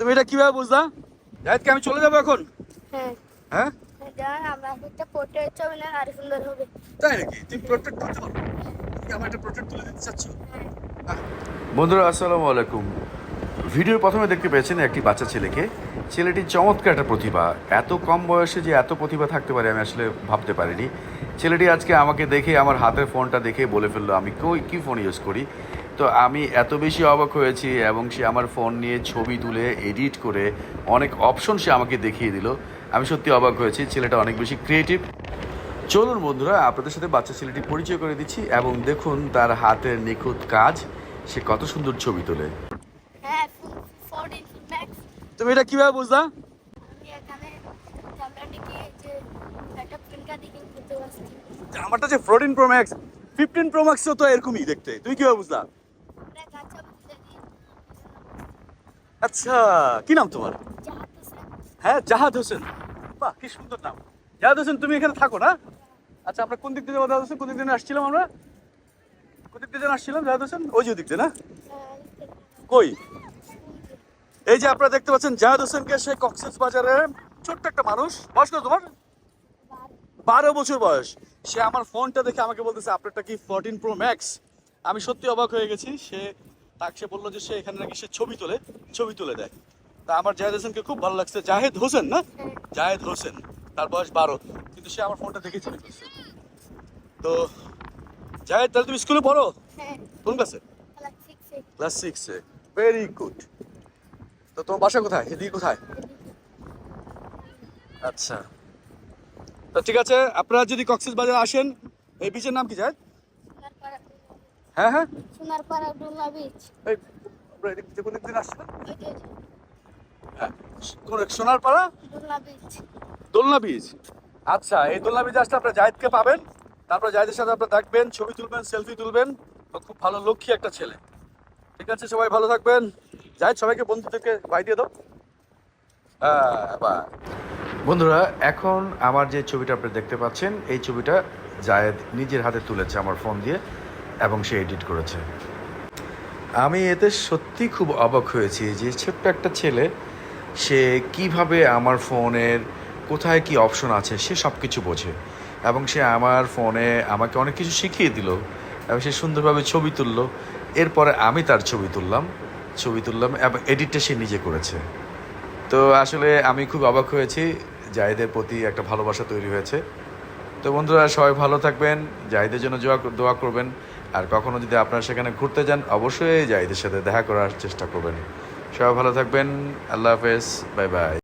তুমি এটা কীভাবে বুঝলা? জাহিদকে আমি চলে যাব এখন? হ্যাঁ। হ্যাঁ? জান আমরা একটা পোর্ট্রেট ছবি না আরও সুন্দর হবে। তাই নাকি? তুমি প্রোটেক্ট করতে পারো? আমার একটা প্রোটেক্ট তুলে দিতে চাচ্ছ? হ্যাঁ। বন্ধুরা আসসালামু আলাইকুম। ভিডিওর প্রথমে দেখতে পেয়েছেন একটি বাচ্চা ছেলেকে। ছেলেটির চমৎকার একটা প্রতিভা। এত কম বয়সে যে এত প্রতিভা থাকতে পারে আমি আসলে ভাবতে পারিনি। ছেলেটি আজকে আমাকে দেখে আমার হাতের ফোনটা দেখে বলে ফেলল আমি কই কী ফোন ইউজ করি? তো আমি এত বেশি অবাক হয়েছি এবং সে আমার ফোন নিয়ে ছবি তুলে এডিট করে অনেক অপশন সে আমাকে দেখিয়ে দিল। আমি সত্যি অবাক হয়েছি ছেলেটা অনেক বেশি ক্রিয়েটিভ চলুন বন্ধুরা আপনাদের সাথে বাচ্চা ছেলেটি পরিচয় করে দিচ্ছি এবং দেখুন তার হাতের নিখুঁত কাজ সে কত সুন্দর ছবি তোলে। হ্যাঁ তুমি এটা কীভাবে বুঝলা? আমারটা যে fourteen pro max fifteen pro ম্যাক্সও তো এরকমই দেখতে। তুমি কীভাবে বুঝলা? আচ্ছা কি নাম তোমার? হ্যাঁ জাহাদ হোসেন। বাহ কি সুন্দর নাম। জাহাদ হোসেন তুমি এখানে থাকো না? আচ্ছা আমরা কোন দিক দিয়ে জাহাদ হোসেন? কোন দিক দিয়ে আসছিলাম আমরা? কোন দিক দিয়ে আসছিলাম জাহাদ হোসেন? ওই যে দিক দিয়ে না? কই? এই যে আপনারা দেখতে পাচ্ছেন জাহাদ হোসেনকে সে কক্সেস বাজারে ছোট্ট একটা মানুষ। বয়স কত তোমার? বারো। বছর বয়স। সে আমার ফোনটা দেখে আমাকে বলতেছে আপনারটা কি ফোরটিন প্রো ম্যাক্স আমি সত্যি অবাক হয়ে গেছি। সে তাকে সে বলল যে সে এখানে নাকি সে ছবি তোলে ছবি তুলে দেয়। তা আমার জাহেদ হোসেনকে খুব ভালো লাগছে। জাহেদ হোসেন না? জাহেদ হোসেন তার বয়স বারো। কিন্তু সে আমার ফোনটা দেখে চিনে ফেলছে তো জাহেদ তাহলে তুমি স্কুলে পড়ো? হ্যাঁ। কোন ক্লাসে ক্লাস সিক্সে ভেরি গুড তো তোমার বাসা কোথায়? এদিকে কোথায়? আচ্ছা। তো ঠিক আছে আপনারা যদি কক্সেস বাজার আসেন এই বিচের নাম কি যায় হ্যাঁ হ্যাঁ। সোনারপাড়া ডুলনা বিচ এই আপনারা এদিক থেকে কোন দিক দিয়ে আসছেন ওই যে হ্যাঁ কোন সোনারপাড়া? ডুলনা বিচ দোলনা বীজ আচ্ছা এই দোলনা বীজ আসলে আপনার জাহিদকে পাবেন। তারপর জাহিদের সাথে আপনার দেখবেন ছবি তুলবেন সেলফি তুলবেন। খুব ভালো লক্ষ্মী একটা ছেলে। ঠিক আছে সবাই ভালো থাকবেন। জাহিদ সবাইকে বন্ধুদেরকে বাই দিয়ে দাও। হ্যাঁ বন্ধুরা এখন আমার যে ছবিটা আপনি দেখতে পাচ্ছেন এই ছবিটা জায়েদ নিজের হাতে তুলেছে আমার ফোন দিয়ে। এবং সে এডিট করেছে। আমি এতে সত্যি খুব অবাক হয়েছি যে ছোট্ট একটা ছেলে, সে কীভাবে আমার ফোনের কোথায় কি অপশন আছে সে সব কিছু বোঝে এবং সে আমার ফোনে আমাকে অনেক কিছু শিখিয়ে দিল এবং সে সুন্দরভাবে ছবি তুললো। এরপরে আমি তার ছবি তুললাম ছবি তুললাম এবং এডিটটা সে নিজে করেছে। তো আসলে আমি খুব অবাক হয়েছি, জাহিদের প্রতি একটা ভালোবাসা তৈরি হয়েছে। তো বন্ধুরা সবাই ভালো থাকবেন, জাহিদের জন্য দোয়া দোয়া করবেন। আর কখনো যদি আপনারা সেখানে ঘুরতে যান, অবশ্যই যাইদের সাথে দেখা করার চেষ্টা করবেন। সবাই ভালো থাকবেন। আল্লাহ হাফেজ। Bye bye.